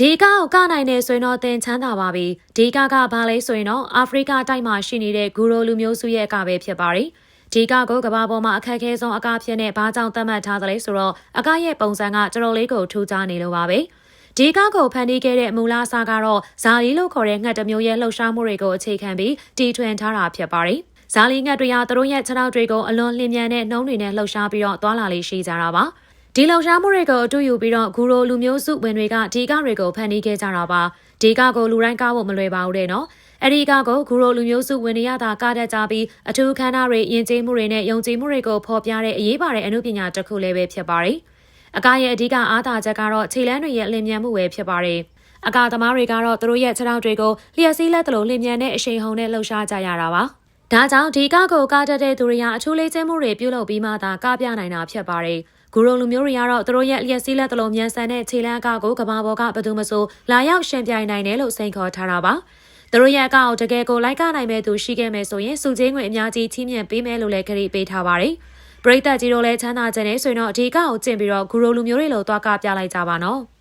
ဒီကားကိုကနိုင်နေဆိုရင်တော့သင်ချမ်းသာပါပြီဒီကားကဘာလဲဆိုရင်တော့အာဖရိကတိုက်မှာရှိနေတဲ့ဂူရိုလူမျိုးစုရဲ့အကပဲဖြစ်ပါတယ်ဒီကားကိုကမ္ဘာပေါ်မှာအခက်အခဲဆုံးအကဖြစ်နေဘာကြောင့်သတ်မှတ်ထားသလဲဆိုတော့အကရဲ့ပုံစံကတော်တော်လေးကိုထူးခြားနေလို့ပါပဲဒီကားကိုဖန်တီးခဲ့တဲ့မူလအစားကတော့ဇာလီလို့ခေါ်တဲ့ငှက်တစ်မျိုးရဲ့လှုပ်ရှားမှုတွေကိုအခြေခံပြီးတီထွင်ထားတာဖြစ်ပါတယ်ဇာလီငှက်တွေကသူတို့ရဲ့ခြေထောက်တွေကိုအလွန်လျင်မြန်တဲ့နှုံးတွေနဲ့လှုပ်ရှားပြီးတော့သွာလာလေးရှိကြတာပါ ဒီလှုပ်ရှားမှုတွေကိုအတူယူပြီးတော့ဂူရိုလူမျိုးစုဝင်တွေကဒီကားတွေကိုဖန်တီးခဲ့ကြတာပါဒီကားကိုလူတိုင်းကားဖို့မလွယ်ပါဘူးတဲ့နော်အဲ့ဒီကားကိုဂူရိုလူမျိုးစုဝင်တွေရတာကားတတ်ကြပြီးအထူးခမ်းနားတွေယဉ်ကျေးမှုတွေနဲ့ယုံကြည်မှုတွေကိုဖော်ပြတဲ့အရေးပါတဲ့အမှုပညာတစ်ခုလည်းပဲဖြစ်ပါတယ်အကားရဲ့အဓိကအားသာချက်ကတော့ခြေလမ်းတွေရဲ့လင်မြန်မှုပဲဖြစ်ပါတယ်အကာသမားတွေကတော့သူတို့ရဲ့ခြေထောက်တွေကိုလျှက်စီးလက်တလို့လင်မြန်တဲ့အရှိန်ဟုန်နဲ့လှုပ်ရှားကြရတာပါ။ဒါကြောင့်ဒီကားကိုကားတက်တဲ့သူတွေကအထူးလေးကျင်းမှုတွေပြုလုပ်ပြီးမှသာကားပြနိုင်တာဖြစ်ပါတယ်။ ဂူရိုလူမျိုးတွေကတော့သူတို့ရဲ့လျှက်စီးလက်တလုံးမြန်ဆန်တဲ့ခြေလမ်းအကားကိုကဘာပေါ်ကဘယ်သူမှဆိုလာရောက်ရှင်ပြိုင်နိုင်တယ်လို့စိန်ခေါ်ထားတာပါ။သူတို့ရဲ့အကောင့်တကယ်ကိုလိုက်ကနိုင်မဲ့သူရှိခဲ့မယ်ဆိုရင်စုချင်းငွေအများကြီးချီးမြှင့်ပေးမယ်လို့လည်းခရီးပေးထားပါတယ်။ပရိသတ်ကြီးတို့လည်းချမ်းသာကြတယ်ဆိုရင်တော့ဒီကောက်ကိုကျင့်ပြီးတော့ဂူရိုလူမျိုးတွေလိုသွားကပြလိုက်ကြပါနော်။